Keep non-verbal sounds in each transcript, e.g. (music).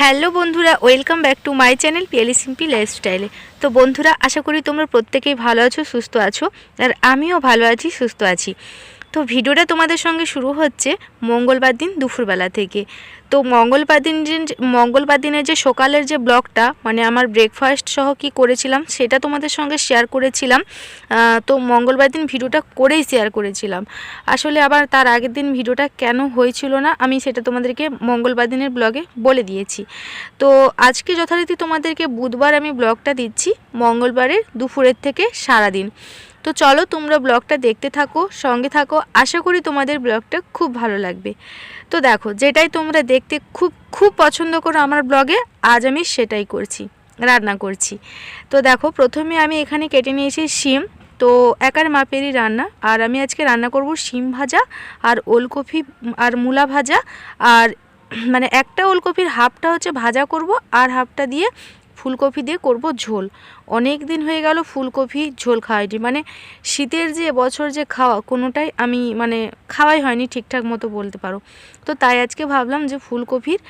Hello বন্ধুরা, welcome back to my channel Piyali Simpy লাইফস্টাইলে। তো বন্ধুরা, আশা করি তোমরা প্রত্যেকেই ভালো আছো, সুস্থ আছো, আর আমিও ভালো আছি, সুস্থ আছি। তো ভিডিওটা তোমাদের সঙ্গে শুরু হচ্ছে মঙ্গলবার দিন দুপুরবেলা থেকে। তো মঙ্গলবার দিন যে, মঙ্গলবার দিনের যে সকালের যে ব্লগটা মানে আমার ব্রেকফাস্ট সহ কি করেছিলাম সেটা তোমাদের সঙ্গে শেয়ার করেছিলাম। তো মঙ্গলবার দিন ভিডিওটা করেই শেয়ার করেছিলাম। আসলে আবার তার আগের দিন ভিডিওটা কেন হয়েছিল না, আমি সেটা তোমাদেরকে মঙ্গলবার দিনের ব্লগে বলে দিয়েছি। তো আজকে যথারীতি তোমাদেরকে বুধবার আমি ব্লগটা দিচ্ছি মঙ্গলবারের দুপুরের থেকে সারাদিন। তো চলো তোমরা ব্লগটা দেখতে থাকো, সঙ্গে থাকো। আশা করি তোমাদের ব্লগটা খুব ভালো লাগবে। তো দেখো, যেটাই তোমরা দেখতে খুব খুব পছন্দ করো আমার ব্লগে, আজ আমি সেটাই করছি, রান্না করছি। তো দেখো, প্রথমে আমি এখানে কেটে নিয়েছি শিম। তো একার মাপেরই রান্না। আর আমি আজকে রান্না করব শিম ভাজা আর ওলকপি আর মূলা ভাজা। আর মানে একটা ওলকপির হাফটা হচ্ছে ভাজা করব আর হাফটা দিয়ে ফুলকপি দিয়ে করব ঝোল। অনেক দিন হয়ে গেল ফুলকপি ঝোল খাওয়াইনি মানে শীতের যে বছর যে খাওয়া, কোনোটাই আমি মানে খাওয়াই হয়নি ঠিকঠাক মতো বলতে পারো। তো তাই আজকে ভাবলাম যে ফুলকপির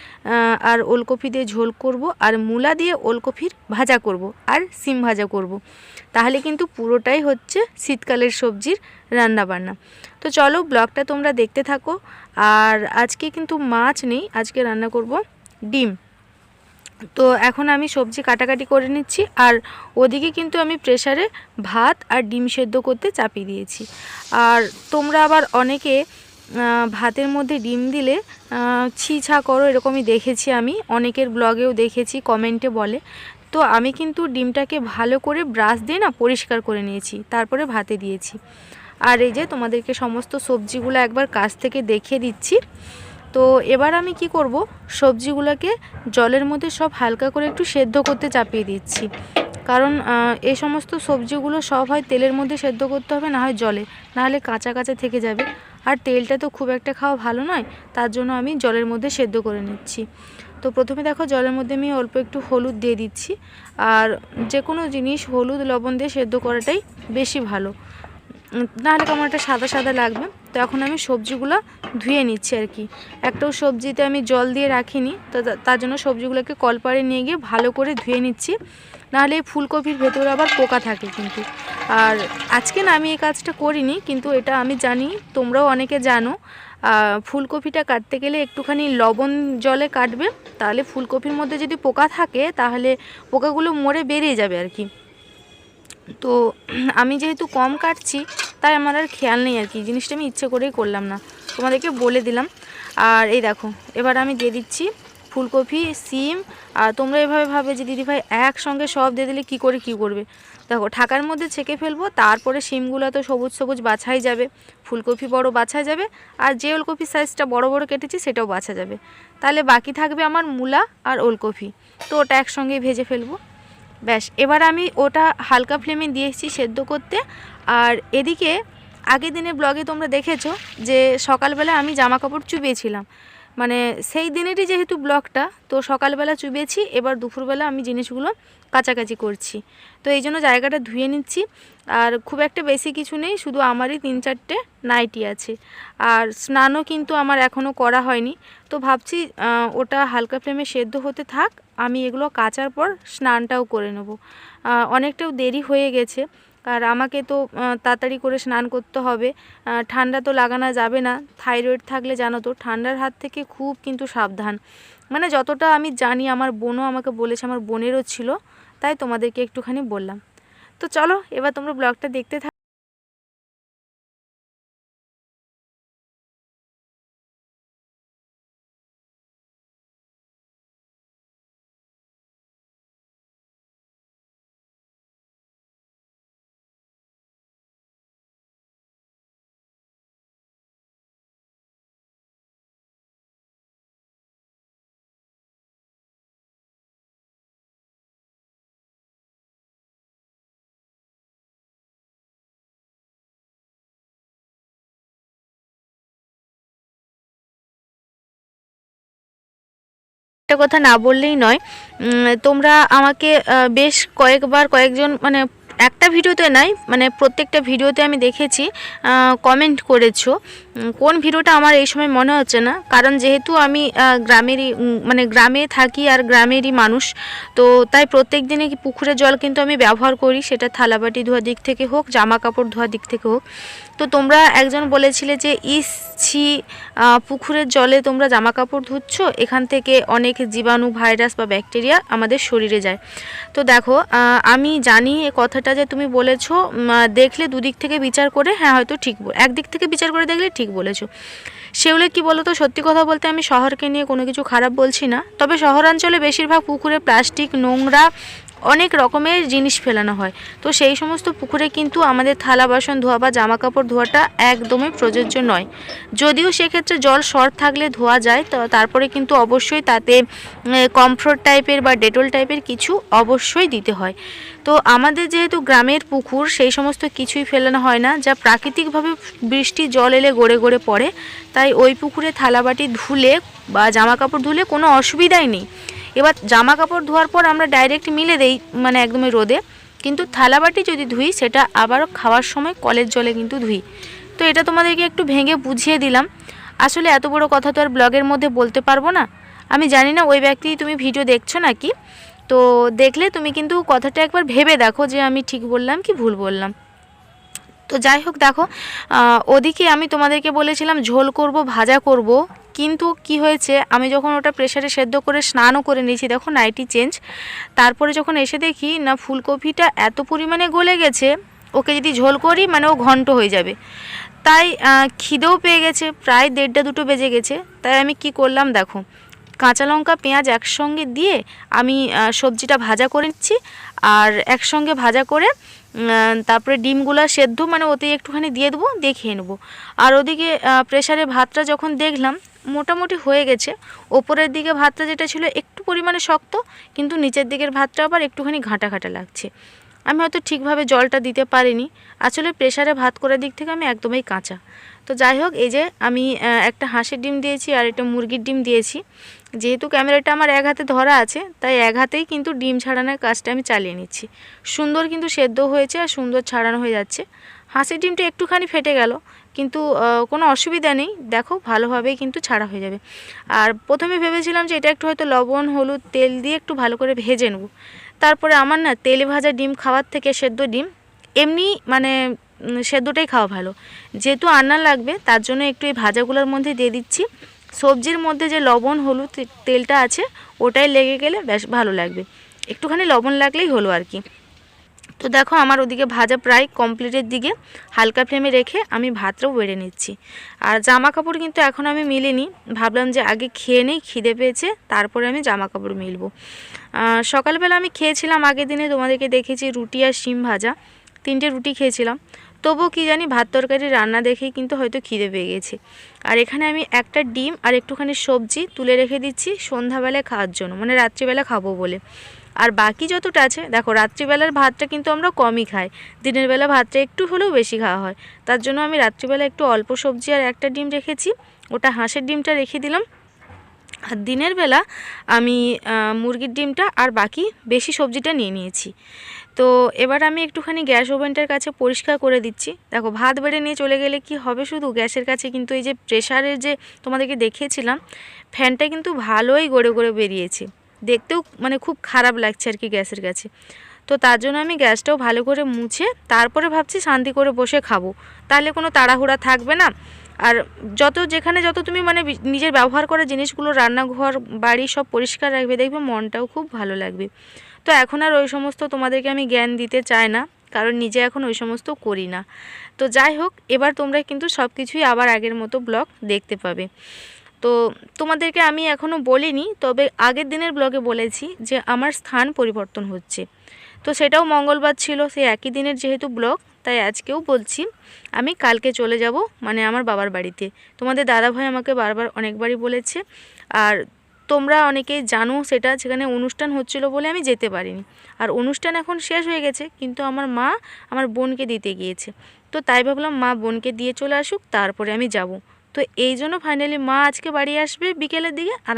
আর ওলকপি দিয়ে ঝোল করব আর মূলা দিয়ে ওলকপির ভাজা করব আর সিম ভাজা করব। তাহলে কিন্তু পুরোটাই হচ্ছে শীতকালের সবজির রান্না বান্না তো চলো ব্লগটা তোমরা দেখতে থাকো। আর আজকে কিন্তু মাছ নেই। আজকে রান্না করব ডিম। তো এখন আমি সবজি কাটাকাটি করে নিচ্ছি আর ওদিকে কিন্তু আমি প্রেসারে ভাত আর ডিম সেদ্ধ করতে চাপিয়ে দিয়েছি। আর তোমরা আবার অনেকে ভাতের মধ্যে ডিম দিলে আহ, ছি ছা করো এরকমই দেখেছি আমি। অনেকের ব্লগেও দেখেছি কমেন্টে বলে। তো আমি কিন্তু ডিমটাকে ভালো করে ব্রাশ দিয়ে না পরিষ্কার করে নিয়েছি তারপরে ভাতে দিয়েছি। আর এই যে তোমাদেরকে সমস্ত সবজিগুলো একবার কাছ থেকে দেখিয়ে দিচ্ছি। তো এবার আমি কি করব? সবজিগুলোকে জলের মধ্যে সব হালকা করে একটু সেদ্ধ করতে চাপিয়ে দিচ্ছি। কারণ এই সমস্ত সবজিগুলো সব হয় তেলের মধ্যে সেদ্ধ করতে হবে, না হয় জলে। নাহলে কাঁচা কাঁচা থেকে যাবে। আর তেলটা তো খুব একটা খাওয়া ভালো নয়, তার জন্য আমি জলের মধ্যে সেদ্ধ করে নিচ্ছি। তো প্রথমে দেখো জলের মধ্যে আমি অল্প একটু হলুদ দিয়ে দিচ্ছি। আর যে কোনো জিনিস হলুদ, লবণ দিয়ে সেদ্ধ করাটাই বেশি ভালো। নাহলে কেমন একটা সাদা সাদা লাগবে। তো এখন আমি সবজিগুলো ধুয়ে নিচ্ছি আর কি। একটাও সবজিতে আমি জল দিয়ে রাখিনি, তো তার জন্য সবজিগুলোকে কলপারে নিয়ে গিয়ে ভালো করে ধুয়ে নিচ্ছি। নাহলে ফুলকপির ভেতরে আবার পোকা থাকে কিন্তু। আর আজকে না আমি এই কাজটা করিনি, কিন্তু এটা আমি জানি, তোমরাও অনেকে জানো ফুলকপিটা কাটতে গেলে একটুখানি লবণ জলে কাটবে। তাহলে ফুলকপির মধ্যে যদি পোকা থাকে, তাহলে পোকাগুলো মরে বেরিয়ে যাবে আর কি। তো আমি যেহেতু কম কাটছি, তাই আমার আর খেয়াল নেই আর কি। জিনিসটা আমি ইচ্ছে করেই করলাম না। তোমাদেরকে বলে দিলাম। আর এই দেখো, এবার আমি দিয়ে দিচ্ছি ফুলকপি, সিম, আর তোমরা এভাবে ভাবে যে দিদিভাই একসঙ্গে সব দিয়ে দিলে কী করে কী করবে? দেখো, ঢাকার মধ্যে ছেঁকে ফেলব, তারপরে সিমগুলো তো সবুজ সবুজ বাছাই যাবে। ফুলকপি বড় বাছা যাবে, আর যে ওলকপির সাইজটা বড় বড় কেটেছি, সেটাও বাছা যাবে। তাহলে বাকি থাকবে আমার মূলা আর ওলকপি। তো ওটা একসঙ্গে ভেজে ফেলব। ব্যাস, এবার আমি ওটা হালকা ফ্লেমে দিয়েছি সেদ্ধ করতে। আর এদিকে, আগের দিনের ব্লগে তোমরা দেখেছ যে সকালবেলা আমি জামা কাপড় চুবিয়েছিলাম মানে সেই দিনেরই যেহেতু ব্লগটা, তো সকালবেলা চুবিয়েছি এবার দুপুরবেলা আমি জিনিসগুলো কাছাকাছি করছি। তো এই জন্য জায়গাটা ধুয়ে নিচ্ছি। আর খুব একটা বেশি কিছু নেই, শুধু আমারই তিন চারটে নাইটি আছে। আর স্নানও কিন্তু আমার এখনও করা হয়নি। তো ভাবছি ওটা হালকা ফ্লেমে সেদ্ধ হতে থাক, আমি এগুলো কাচার পর স্নানটাও করে নেব। অনেকটাও দেরি হয়ে গেছে। আর আমাকে তো তাড়াতাড়ি করে স্নান করতে হবে। ঠান্ডা তো লাগানো যাবে না। থাইরয়েড থাকলে জানো তো, ঠান্ডার হাত থেকে খুব কিন্তু সাবধান। মানে যতটা আমি জানি, আমার বোনও আমাকে বলেছে, আমার বোনেরও ছিল, তাই তোমাদেরকে একটুখানি বললাম। তো চলো, এবার তোমরা ব্লগটা দেখতে থাকো। একটা কথা না বললেই নয়। তোমরা আমাকে বেশ কয়েকবার কয়েকজন মানে একটা ভিডিওতে নাই মানে প্রত্যেকটা ভিডিওতে আমি দেখেছি কমেন্ট করেছ। কোন ভিডিওটা আমার এই সময় মনে হচ্ছে না? কারণ যেহেতু আমি গ্রামেরই মানে গ্রামে থাকি আর গ্রামেরই মানুষ, তো তাই প্রত্যেক দিনে পুকুরের জল কিন্তু আমি ব্যবহার করি, সেটা থালাবাটি ধোয়ার দিক থেকে হোক জামা কাপড় ধোয়ার দিক থেকে হোক। তো তোমরা একজন বলেছিলে যে, ইস, ছি পুকুরের জলে তোমরা জামা কাপড় ধুচ্ছ, এখান থেকে অনেক জীবাণু, ভাইরাস বা ব্যাকটেরিয়া আমাদের শরীরে যায়। তো দেখো আমি জানি এ কথাটা যে তুমি বলেছ দেখলে দুদিক থেকে বিচার করে হ্যাঁ হয়তো ঠিক একদিক থেকে বিচার করে দেখলে ঠিক বলেছ। সেগুলো কি বলতো, সত্যি কথা বলতে আমি শহরকে নিয়ে কোনো কিছু খারাপ বলছি না। তবে শহরাঞ্চলে বেশিরভাগ পুকুরে প্লাস্টিক, নোংরা অনেক রকমের জিনিস ফেলানো হয়। তো সেই সমস্ত পুকুরে কিন্তু আমাদের থালা বাসন ধোয়া বা জামা কাপড় ধোয়াটা একদমই প্রযোজ্য নয়। যদিও সেক্ষেত্রে জল শর্ট থাকলে ধোয়া যায়, তো তারপরে কিন্তু অবশ্যই তাতে কমফোর্ট টাইপের বা ডেটল টাইপের কিছু অবশ্যই দিতে হয়। তো আমাদের যেহেতু গ্রামের পুকুর, সেই সমস্ত কিছুই ফেলানো হয় না, যা প্রাকৃতিকভাবে বৃষ্টি, জল এলে গড়ে গড়ে পড়ে। তাই ওই পুকুরে থালাবাটি ধুলে বা জামা কাপড় ধুলে কোনো অসুবিধাই নেই। এবার জামা কাপড় ধোয়ার পর আমরা ডাইরেক্ট মিলে দেই মানে একদমই রোদে। কিন্তু থালাবাটি যদি ধুই, সেটা আবারও খাওয়ার সময় কলের জলে কিন্তু ধুই। তো এটা তোমাদেরকে একটু ভেঙে বুঝিয়ে দিলাম। আসলে এত বড় কথা তো আর ব্লগের মধ্যে বলতে পারব না। আমি জানি না ওই ব্যক্তি তুমি ভিডিও দেখছ নাকি? তো দেখলে তুমি কিন্তু কথাটা একবার ভেবে দেখো যে আমি ঠিক বললাম কি ভুল বললাম। তো যাই হোক, দেখো ওদিকে আমি তোমাদেরকে বলেছিলাম ঝোল করব, ভাজা করব। কিন্তু কি হয়েছে, আমি যখন ওটা প্রেশারে সেদ্ধ করে স্নানও করে নিয়েছি, দেখো নাইটি চেঞ্জ তারপরে যখন এসে দেখি, না, ফুলকপিটা এত পরিমাণে গলে গেছে, ওকে যদি ঝোল করি মানে ও ঘন্ট হয়ে যাবে। তাই খিদেও পেয়ে গেছে, প্রায় দেড়টা দুটো বেজে গেছে, তাই আমি কি করলাম, দেখো, কাঁচা লঙ্কা, পেঁয়াজ একসঙ্গে দিয়ে আমি সবজিটা ভাজা করে নিচ্ছি, আর একসঙ্গে ভাজা করে তারপরে ডিমগুলো সেদ্ধ মানে ওতেই একটুখানি দিয়ে দেবো, দিয়ে খেয়ে নেব। আর ওদিকে প্রেশারে ভাতটা যখন দেখলাম মোটামুটি হয়ে গেছে। ওপরের দিকে ভাতটা যেটা ছিল একটু পরিমাণে শক্ত, কিন্তু নিচের দিকের ভাতটা আবার একটুখানি ঘাঁটা ঘাঁটা লাগছে। আমি হয়তো ঠিকভাবে জলটা দিতে পারিনি। আসলে প্রেশারে ভাত করার দিক থেকে আমি একদমই কাঁচা। তো যাই হোক, এই যে আমি একটা হাঁসের ডিম দিয়েছি আর একটা মুরগির ডিম দিয়েছি। যেহেতু ক্যামেরাটা আমার এক হাতে ধরা আছে, তাই এক হাতেই কিন্তু ডিম ছাড়ানোর কাজটা আমি চালিয়ে নিচ্ছি। সুন্দর কিন্তু সেদ্ধ হয়েছে আর সুন্দর ছাড়ানো হয়ে যাচ্ছে। হাঁসের ডিমটা একটুখানি ফেটে গেল। কিন্তু কোনো অসুবিধা নেই। দেখো, ভালোভাবেই কিন্তু ছাড়া হয়ে যাবে। আর প্রথমে ভেবেছিলাম যে এটা একটু হয়তো লবণ, হলুদ, তেল দিয়ে একটু ভালো করে ভেজে নেব। তারপরে আমার না তেলে ভাজা ডিম, খাওয়ার থেকে সেদ্ধ ডিম, এমনি মানে সেদ্ধটাই খাওয়া ভালো। যেহেতু আন্না লাগবে, তার জন্য একটু এই ভাজাগুলোর মধ্যে দিয়ে দিচ্ছি। সবজির মধ্যে যে লবণ, হলুদ, তেলটা আছে, ওটাই লেগে গেলে বেশ ভালো লাগবে। একটুখানি লবণ লাগলেই হলো আর কি। তো দেখো আমার ওদিকে ভাজা প্রায় কমপ্লিটের দিকে। হালকা ফ্লেমে রেখে আমি ভাতটাও বেড়ে নিচ্ছি। আর জামা কাপড় কিন্তু এখন আমি মিলিনি। ভাবলাম যে আগে খেয়ে নেই, খিদে পেয়েছে, তারপরে আমি জামা কাপড় মিলবো সকালবেলা আমি খেয়েছিলাম, আগের দিনে তোমাদেরকে দেখেছি রুটি আর শিম ভাজা। তিনটে রুটি খেয়েছিলাম। তবুও কি জানি ভাত তরকারি রান্না দেখেই কিন্তু হয়তো খিদে পেয়ে গেছে। আর এখানে আমি একটা ডিম আর একটুখানি সবজি তুলে রেখে দিচ্ছি সন্ধ্যাবেলায় খাওয়ার জন্য মানে রাত্রিবেলা খাব বলে। আর বাকি যতটা আছে, দেখো, রাত্রিবেলার ভাতটা কিন্তু আমরা কমই খাই। দিনের বেলা ভাতটা একটু হলেও বেশি খাওয়া হয়। তার জন্য আমি রাত্রিবেলা একটু অল্প সবজি আর একটা ডিম রেখেছি। ওটা হাঁসের ডিমটা রেখে দিলাম। আর দিনের বেলা আমি মুরগির ডিমটা আর বাকি বেশি সবজিটা নিয়ে নিয়েছি। তো এবার আমি একটুখানি গ্যাস ওভেনটার কাছে পরিষ্কার করে দিচ্ছি। দেখো, ভাত বেড়ে নিয়ে চলে গেলে কি হবে শুধু? গ্যাসের কাছে কিন্তু এই যে প্রেশারের যে তোমাদেরকে দেখিয়েছিলাম, ফ্যানটা কিন্তু ভালোই গড়ে গড়ে বেরিয়েছে। দেখতেও মানে খুব খারাপ লাগছে আর কি গ্যাসের কাছে। তো তার জন্য আমি গ্যাসটাও ভালো করে মুছে তারপরে ভাবছি শান্তি করে বসে খাব। তাহলে কোনো তাড়াহুড়া থাকবে না। আর যত যেখানে যত তুমি মানে নিজের ব্যবহার করা জিনিসগুলো, রান্নাঘর, বাড়ি সব পরিষ্কার রাখবে, দেখবে মনটাও খুব ভালো লাগবে। তো এখন আর ওই সমস্ত তোমাদেরকে আমি জ্ঞান দিতে চাই না, কারণ নিজে এখন ওই সমস্ত করি না। তো যাই হোক, এবার তোমরা কিন্তু সব কিছুই আবার আগের মতো ব্লগ দেখতে পাবে। তো তোমাদেরকে আমি এখনও বলিনি, তবে আগের দিনের ব্লগে বলেছি যে আমার স্থান পরিবর্তন হচ্ছে। তো সেটাও মঙ্গলবার ছিল, সেই একই দিনের যেহেতু ব্লগ, তাই আজকেও বলছি, আমি কালকে চলে যাব মানে আমার বাবার বাড়িতে। তোমাদের দাদাভাই আমাকে বারবার অনেকবারই বলেছে, আর তোমরা অনেকেই জানো সেটা, সেখানে অনুষ্ঠান হচ্ছিল বলে আমি যেতে পারিনি। আর অনুষ্ঠান এখন শেষ হয়ে গেছে, কিন্তু আমার মা আমার বোনকে দিতে গিয়েছে। তো তাই ভাবলাম মা বোনকে দিয়ে চলে আসুক, তারপরে আমি যাব। তো এই জন্য ফাইনালি মা আজকে বাড়ি আসবে বিকেলের দিকে আর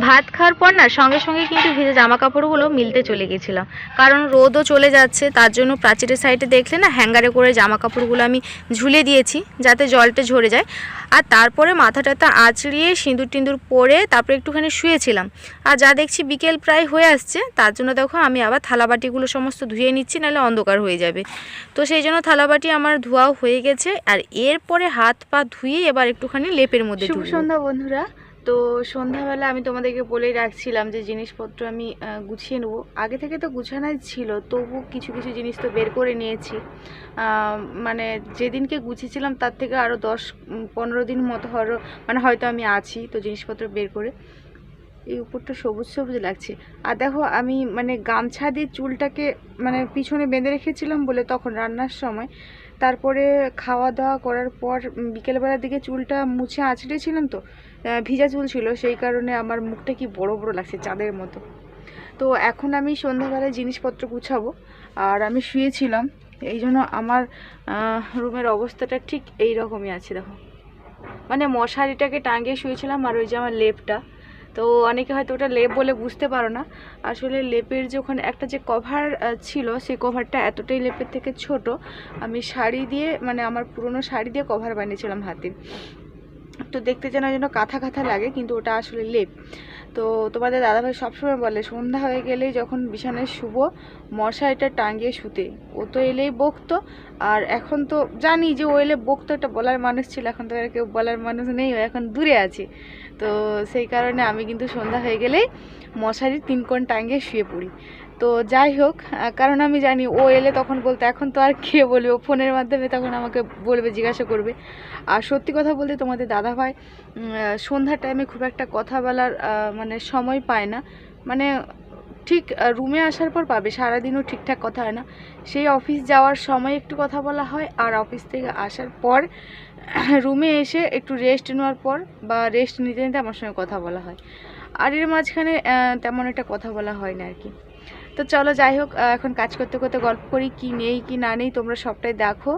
ভাত খাওয়ার পর না সঙ্গে সঙ্গে কিন্তু ভিজে জামা কাপড়গুলো মিলতে চলে গেছিলাম। কারণ রোদও চলে যাচ্ছে তার জন্য প্রাচীরের সাইডে দেখলে না হ্যাঙ্গারে করে জামা কাপড়গুলো আমি ঝুলে দিয়েছি যাতে জলটা ঝরে যায়। আর তারপরে মাথা টাথা আঁচড়িয়ে সিঁদুর টিঁদুর পরে তারপরে একটুখানি শুয়েছিলাম। আর যা দেখছি বিকেল প্রায় হয়ে আসছে তার জন্য দেখো আমি আবার থালাবাটিগুলো সমস্ত ধুয়ে নিচ্ছি নাহলে অন্ধকার হয়ে যাবে। তো সেই জন্য থালাবাটি আমার ধোয়াও হয়ে গেছে আর এরপরে হাত পা ধুয়ে এবার একটুখানি লেপের মধ্যে শুভ সন্ধ্যা বন্ধুরা। তো সন্ধ্যাবেলা আমি তোমাদেরকে বলেই রাখছিলাম যে জিনিসপত্র আমি গুছিয়ে নেব। আগে থেকে তো গুছানোই ছিল, তবু কিছু কিছু জিনিস তো বের করে নিয়েছি। মানে যেদিনকে গুছিয়েছিলাম তার থেকে আরও দশ পনেরো দিন মতো হয়তো মানে হয়তো আমি আছি তো জিনিসপত্র বের করে। এই উপরটা সবুজ সবুজ লাগছে। আর দেখো আমি মানে গামছা দিয়ে চুলটাকে মানে পিছনে বেঁধে রেখেছিলাম বলে তখন রান্নার সময়। তারপরে খাওয়া দাওয়া করার পর বিকেলবেলার দিকে চুলটা মুছে আঁচড়েছিলাম তো ভিজা চুল ছিল, সেই কারণে আমার মুখটা কি বড় বড় লাগছে চাঁদের মতো। তো এখন আমি সন্ধ্যাবেলায় জিনিসপত্র গুছাবো, আর আমি শুয়েছিলাম, এই জন্য আমার রুমের অবস্থাটা ঠিক এই রকমই আছে, দেখো। মানে মশারিটাকে টাঙিয়ে শুয়েছিলাম, আর ওই যে আমার লেপটা। তো অনেকে হয়তো ওটা লেপ বলে বুঝতে পারো না। আসলে লেপের যে ওখানে একটা যে কভার ছিল, সেই কভারটা এতটাই লেপের থেকে ছোট, আমি শাড়ি দিয়ে মানে আমার পুরনো শাড়ি দিয়ে কভার বানিয়েছিলাম হাতের তো দেখতে যেন যেন কাঁথা কাঁথা লাগে, কিন্তু ওটা আসলে লেপ। তো তোমাদের দাদাভাই সবসময় বলে, সন্ধ্যা হয়ে গেলেই যখন বিছানায় শুভ মশারিটা টাঙিয়ে শুতে। ও তো এলেই বকতো, আর এখন তো জানি যে ও এলে বকতো এটা বলার মানুষ ছিল, এখন তো আর কেউ বলার মানুষ নেই, ও এখন দূরে আছে। তো সেই কারণে আমি কিন্তু সন্ধ্যা হয়ে গেলেই মশারির তিন কোণ টাঙিয়ে শুয়ে পড়ি। তো যাই হোক কারণ আমি জানি ও এলে তখন বলতে এখন তো আর কে বলবে? ফোনের মাধ্যমে তখন আমাকে বলবে জিজ্ঞাসা করবে। আর সত্যি কথা বলতে তোমাদের দাদাভাই উম, আহ, সন্ধ্যার টাইমে খুব একটা কথা বলার মানে সময় পায় না। মানে ঠিক রুমে আসার পর পাবে সারাদিনও ঠিকঠাক কথা হয় না। সেই অফিস যাওয়ার সময় একটু কথা বলা হয় আর অফিস থেকে আসার পর (clears throat) রুমে এসে একটু রেস্ট নেওয়ার পর বা রেস্ট নিতে নিতে আমার সঙ্গে কথা বলা হয়। আর এর মাঝখানে তেমন একটা কথা বলা হয় না আর কি। তো চলো যাই হোক এখন কাজ করতে করতে গল্প করি, কি নেই, কি না নেই, তোমরা সবটাই দেখো।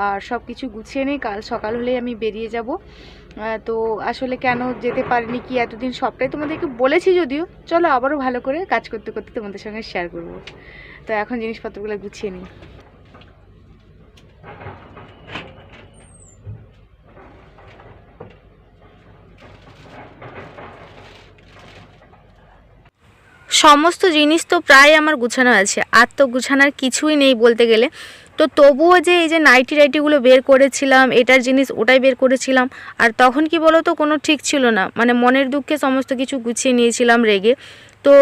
আর সব কিছু গুছিয়ে নেই, কাল সকাল হলেই আমি বেরিয়ে যাব। তো আসলে কেন যেতে পারিনি, কি এতদিন সবটাই তোমাদেরকে বলেছি যদিও। চলো আবারও ভালো করে কাজ করতে করতে তোমাদের সঙ্গে শেয়ার করব। তো এখন জিনিসপত্রগুলো গুছিয়ে নিই। সমস্ত জিনিস তো প্রায় আমার গুছানো আছে। আর তো গুছানোর কিছুই নেই বলতে গেলে। তো তবুও যে এই যে নাইটি রাইটিগুলো বের করেছিলাম, এটার জিনিস ওটাই বের করেছিলাম। আর তখন কি বলো তো কোনো ঠিক ছিল না। মানে মনের দুঃখে সমস্ত কিছু গুছিয়ে নিয়েছিলাম রেগে। তো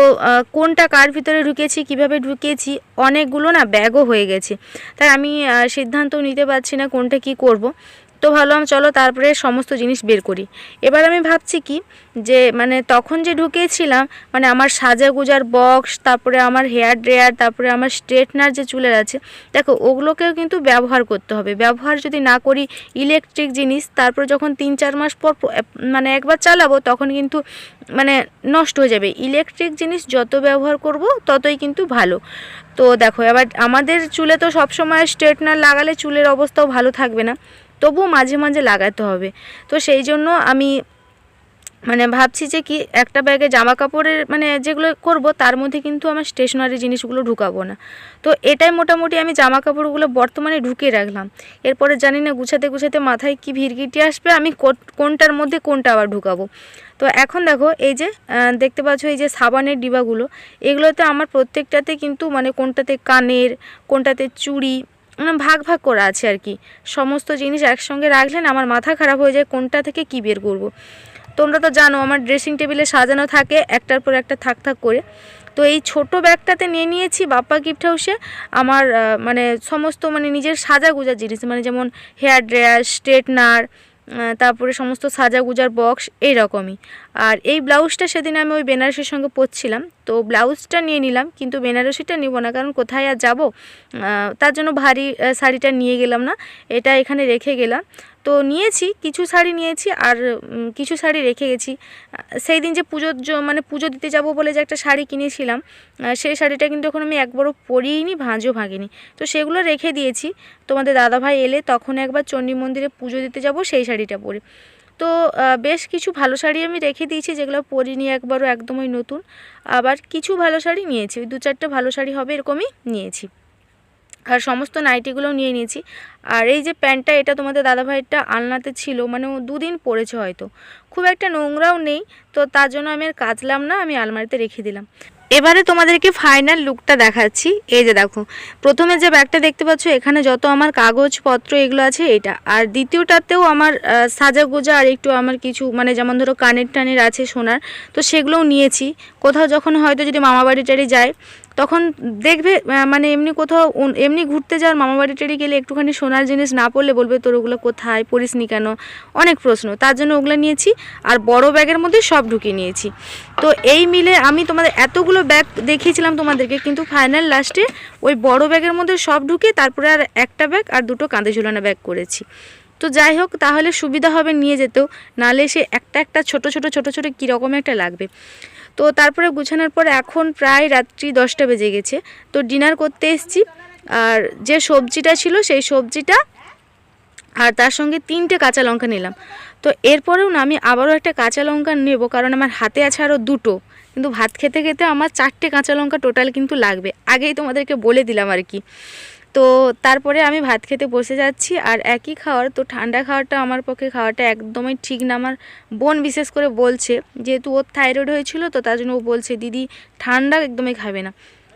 কোনটা কার ভিতরে ঢুকেছি, কীভাবে ঢুকিয়েছি অনেকগুলো না ব্যাগও হয়ে গেছে। তাই আমি সিদ্ধান্ত নিতে পারছি না কোনটা কি করব। তো ভাবলাম চলো তারপরে সমস্ত জিনিস বের করি। এবার আমি ভাবছি কি, যে মানে তখন যে ঢুকেছিলাম মানে আমার সাজা গুজার বক্স তারপরে আমার হেয়ার ড্রেয়ার তারপরে আমার স্ট্রেটনার যে চুলের আছে, দেখো ওগুলোকেও কিন্তু ব্যবহার করতে হবে। ব্যবহার যদি না করি ইলেকট্রিক জিনিস, তারপর যখন তিন চার মাস পর মানে একবার চালাবো, তখন কিন্তু মানে নষ্ট হয়ে যাবে। ইলেকট্রিক জিনিস যত ব্যবহার করব, ততই কিন্তু ভালো। তো দেখো, এবার আমাদের চুলে তো সবসময় স্ট্রেটনার লাগালে চুলের অবস্থাও ভালো থাকবে না। তবুও মাঝে মাঝে লাগাতে হবে। তো সেই জন্য আমি মানে ভাবছি যে কি একটা ব্যাগে জামা কাপড়ের মানে যেগুলো করব তার মধ্যে কিন্তু আমার স্টেশনারি জিনিসগুলো ঢুকাবো না। তো এটাই মোটামুটি আমি জামা কাপড়গুলো বর্তমানে ঢুকিয়ে রাখলাম। এরপরে জানি না গুছাতে গুছাতে মাথায় কি ভিড়গিটি আসবে, আমি কোনটার মধ্যে কোনটা আবার ঢুকাবো। তো এখন দেখো এই যে দেখতে পাচ্ছ এই যে সাবানের ডিবাগুলো, এগুলোতে আমার প্রত্যেকটাতে কিন্তু মানে কোনটাতে কানের, কোনটাতে চুড়ি ভাগ ভাগ করা আছে আর কি। সমস্ত জিনিস একসঙ্গে রাখলে না আমার মাথা খারাপ হয়ে যায়, কোনটা থেকে কি বের করব। তোমরা তো জানো, আমার ড্রেসিং টেবিলে সাজানো থাকে, একটার পর একটা থাক থাক করে। তো এই ছোট ব্যাগটাতে নিয়ে নিয়েছি, বাপ্পা গিফট হাউসে আমার মানে সমস্ত মানে নিজের সাজা গুজার জিনিস মানে যেমন হেয়ার ড্রায়ার স্ট্রেটনার তারপরে সমস্ত সাজা গুজার বক্স এই রকমই আর এই ব্লাউজটা সেদিন আমি ওই বেনারসির সঙ্গে পরছিলাম। তো ব্লাউজটা নিয়ে নিলাম, কিন্তু বেনারসিটা নিব না, কারণ কোথায় আর যাব? তার জন্য ভারী শাড়িটা নিয়ে গেলাম না, এটা এখানে রেখে গেলাম। তো নিয়েছি, কিছু শাড়ি নিয়েছি আর কিছু শাড়ি রেখে গেছি। সেই দিন যে পুজোর মানে পুজো দিতে যাব বলে যে একটা শাড়ি কিনেছিলাম সেই শাড়িটা কিন্তু এখন আমি একবারও পরিনি ভাঁজও ভাঙিনি। তো সেগুলো রেখে দিয়েছি। তোমাদের দাদাভাই এলে তখন একবার চণ্ডী মন্দিরে পুজো দিতে যাব, সেই শাড়িটা পরে। তো বেশ কিছু ভালো শাড়ি আমি রেখে দিয়েছি, যেগুলো পরিনি একবারও, একদমই নতুন। আবার কিছু ভালো শাড়ি নিয়েছি দু চারটে ভালো শাড়ি হবে এরকমই নিয়েছি। আর সমস্ত নাইটিগুলো নিয়ে নিয়েছি। আর এই যে প্যান্টটা, এটা তোমাদের দাদাভাইয়েরটা আলনাতে ছিল মানে ও দুদিন পরেছে হয়তো। খুব একটা নোংরাও নেই, তো তার জন্য আমি আর কাচলাম না, আমি আলমারিতে রেখে দিলাম। এবারে তোমাদেরকে ফাইনাল লুকটা দেখাচ্ছি। এই যে দেখো, প্রথমে যে ব্যাগটা দেখতে পাচ্ছ, এখানে যত আমার কাগজপত্র এগুলো আছে এটা। আর দ্বিতীয়টাতেও আমার সাজা গোজা আর একটু আমার কিছু মানে যেমন ধরো কানের টানের আছে সোনার, তো সেগুলোও নিয়েছি। কোথাও যখন হয়তো যদি মামাবাড়ি টাড়ি যায় তখন দেখবে মানে এমনি কোথাও এমনি ঘুরতে যাওয়ার মামা বাড়ি টাড়ি গেলে একটুখানি সোনার জিনিস না পড়লে বলবে, তোর ওগুলো কোথায়? পড়িসনি কেন? অনেক প্রশ্ন। তার জন্য ওগুলো নিয়েছি আর বড় ব্যাগের মধ্যে সব ঢুকিয়ে নিয়েছি। তো এই মিলে আমি তোমাদের এতগুলো ব্যাগ দেখিয়েছিলাম তোমাদেরকে, কিন্তু ফাইনাল লাস্টে ওই বড় ব্যাগের মধ্যে সব ঢুকে তারপরে আর একটা ব্যাগ আর দুটো কাঁধে ঝুলানো ব্যাগ করেছি। তো যাই হোক, তাহলে সুবিধা হবে নিয়ে যেতেও। নাহলে সে একটা একটা ছোট ছোট ছোট ছোট কীরকম একটা লাগবে। তো তারপরে গুছানোর পর এখন প্রায় রাত্রি দশটা বেজে গেছে। তো ডিনার করতে এসেছি। আর যে সবজিটা ছিল সেই সবজিটা আর তার সঙ্গে তিনটে কাঁচা লঙ্কা নিলাম। তো এরপরেও না আমি আবারও একটা কাঁচা লঙ্কা নেব, কারণ আমার হাতে আছে আরও দুটো। কিন্তু ভাত খেতে খেতে আমার চারটে কাঁচা লঙ্কা টোটাল কিন্তু লাগবে। আগেই তোমাদেরকে বলে দিলাম আর কি। তো তারপরে আমি ভাত খেতে বসে যাচ্ছি আর একই খাওয়ার, তো ঠান্ডা খাওয়াটা আমার পক্ষে খাওয়াটা একদমই ঠিক না। আমার বোন বিশেষ করে বলছে, যেহেতু ওর থাইরয়েড হয়েছিল, তো তার জন্য ও বলছে, দিদি, ঠান্ডা একদমই খাবে না।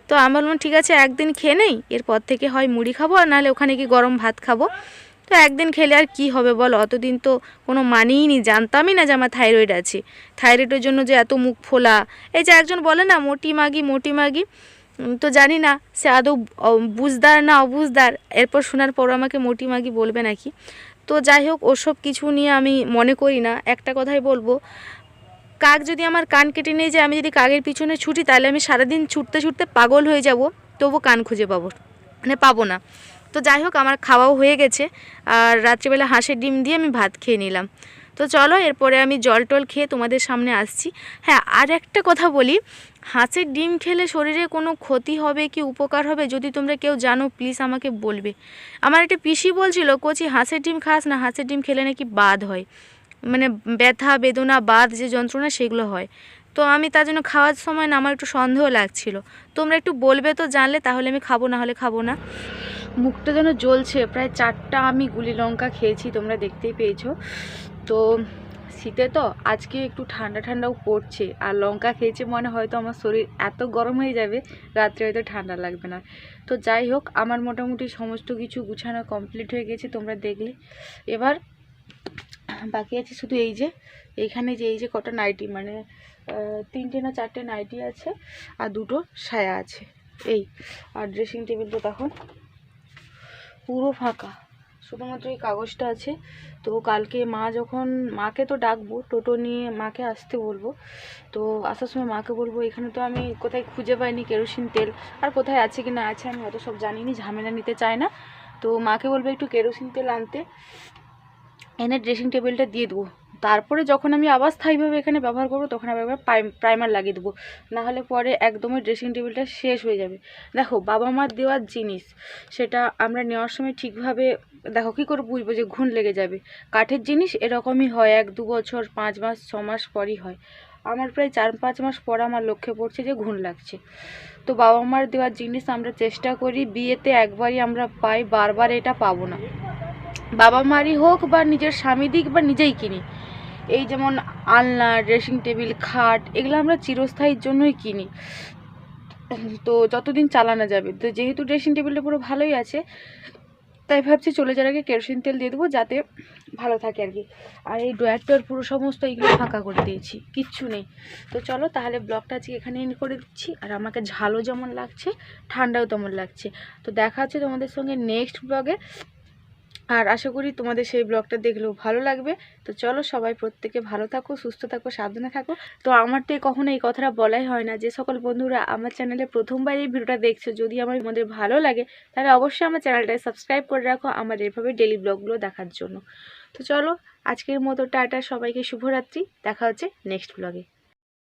তো আমি বললাম, ঠিক আছে, একদিন খেয়ে নেই, এরপর থেকে হয় মুড়ি খাব আর নাহলে ওখানে কি গরম ভাত খাব। তো একদিন খেলে আর কি হবে বল, অতদিন তো কোনো মানিই নি জানতামই না যে আমার থাইরয়েড আছে। থাইরয়েডের জন্য যে এত মুখ ফোলা। এই যে একজন বলে না, মোটি মাগি মোটি মাগি। তো জানি না, সে আদৌ বুঝদার না অবুঝদার, এরপর শোনার পর আমাকে মোটি মাগি বলবে নাকি? তো যাই হোক, ওসব কিছু নিয়ে আমি মনে করি না। একটা কথাই বলব, কাক যদি আমার কান কেটে নিয়ে যায়, আমি যদি কাকের পিছনে ছুটি, তাহলে আমি সারাদিন ছুটতে ছুটতে পাগল হয়ে যাব তবু কান খুঁজে পাবো মানে পাবো না। তো যাই হোক, আমার খাওয়াও হয়ে গেছে, আর রাত্রিবেলা হাঁসের ডিম দিয়ে আমি ভাত খেয়ে নিলাম। তো চলো, এরপরে আমি জল টল খেয়ে তোমাদের সামনে আসছি। হ্যাঁ আর একটা কথা বলি হাঁসের ডিম খেলে শরীরে কোনো ক্ষতি হবে কি উপকার হবে? যদি তোমরা কেউ জানো প্লিজ আমাকে বলবে। আমার একটা পিসি বলছিল, কোচি, হাঁসের ডিম খাস না, হাঁসের ডিম খেলে নাকি বাদ হয়। মানে ব্যথা, বেদনা, বাদ যে যন্ত্রণা, সেগুলো হয়। তো আমি তার জন্য খাওয়ার সময় না, আমার একটু সন্দেহ লাগছিল। তোমরা একটু বলবে তো জানলে, তাহলে আমি খাব, না হলে খাব না। মুখটা যেন জ্বলছে, প্রায় চারটা আমি গুলি লঙ্কা খেয়েছি, তোমরা দেখতেই পেয়েছ। তো শীতে তো, আজকে একটু ঠান্ডা ঠান্ডাও পড়ছে। আর লঙ্কা খেয়েছে মনে হয়তো আমার শরীর এত গরম হয়ে যাবে, রাত্রে হয়তো ঠান্ডা লাগবে না। তো যাই হোক, আমার মোটামুটি সমস্ত কিছু গুছানো কমপ্লিট হয়ে গেছে, তোমরা দেখলে। এবার বাকি আছে শুধু এই যে এইখানে যে, এই যে কটা নাইটি মানে তিনটে না চারটে নাইটি আছে, আর দুটো সায়া আছে। এই, আর ড্রেসিং টেবিলটা তখন পুরো ফাঁকা। শুধুমাত্র এই কাগজটা আছে। তো কালকে মা যখন, মাকে তো ডাকবো, টোটো নিয়ে মাকে আসতে বলব। তো আসার সময় মাকে বলব, এখানে তো আমি কোথায় খুঁজে পাইনি কেরোসিন তেল। আর কোথায় আছে কি না আছে আমি অত সব জানিনি, ঝামেলা নিতে চায় না। তো মাকে বলব, একটু কেরোসিন তেল আনতে, এনে ড্রেসিং টেবিলটা দিয়ে দেবো। তারপরে যখন আমি আবার স্থায়ীভাবে এখানে ব্যবহার করব, তখন আবার একবার প্রাইমার লাগিয়ে দেবো। নাহলে পরে একদমই ড্রেসিং টেবিলটা শেষ হয়ে যাবে। দেখো, বাবা মার দেওয়ার জিনিস, সেটা আমরা নেওয়ার সময় ঠিকভাবে, দেখো কী করে বুঝব যে ঘুণ লেগে যাবে? কাঠের জিনিস এরকমই হয়, এক দু বছর, পাঁচ মাস, ছ মাস পরই হয়। আমার প্রায় চার, পাঁচ মাস পর আমার লক্ষ্যে পড়ছে যে ঘুণ লাগছে। তো বাবা মার দেওয়ার জিনিস আমরা চেষ্টা করি, বিয়েতে একবারই আমরা পাই, বারবার এটা পাবো না। বাবা মারই হোক বা নিজের স্বামী দিক বা নিজেই কিনি এই যেমন আলনা ড্রেসিং টেবিল খাট, এগুলো আমরা চিরস্থায়ীর জন্যই কিনি। তো যতদিন চালানো যাবে। তো যেহেতু ড্রেসিং টেবিলটা পুরো ভালোই আছে, তাই ভাবছি চলে যাওয়ার আগে কেরোসিন তেল দিয়ে দেবো, যাতে ভালো থাকে আর কি। আর এই ড্রয়ার টোয়ার পুরো সমস্ত এইগুলো ফাঁকা করে দিয়েছি, কিচ্ছু নেই। তো চলো তাহলে ব্লগটা আজকে এখানে end করে দিচ্ছি। আর আমাকে ঝালও যেমন লাগছে, ঠান্ডাও তেমন লাগছে। তো দেখা হচ্ছে তোমাদের সঙ্গে নেক্সট ব্লগে আর আশা করি তোমাদের সেই ব্লগটা দেখলেও ভালো লাগবে। তো চলো সবাই প্রত্যেকে ভালো থাকো, সুস্থ থাকো, সাবধানে থাকো। তো আমার তো কখনো এই কথাটা বলাই হয় না যে সকল বন্ধুরা আমার চ্যানেলে প্রথমবার এই ভিডিওটা দেখছ, যদি আমার তোমাদের ভালো লাগে, তাহলে অবশ্যই আমার চ্যানেলটাকে সাবস্ক্রাইব করে রাখো আমার এভাবে ডেলি ব্লগগুলো দেখার জন্য। তো চলো আজকের মতো টাটা, সবাইকে শুভরাত্রি, দেখা হচ্ছে নেক্সট ব্লগে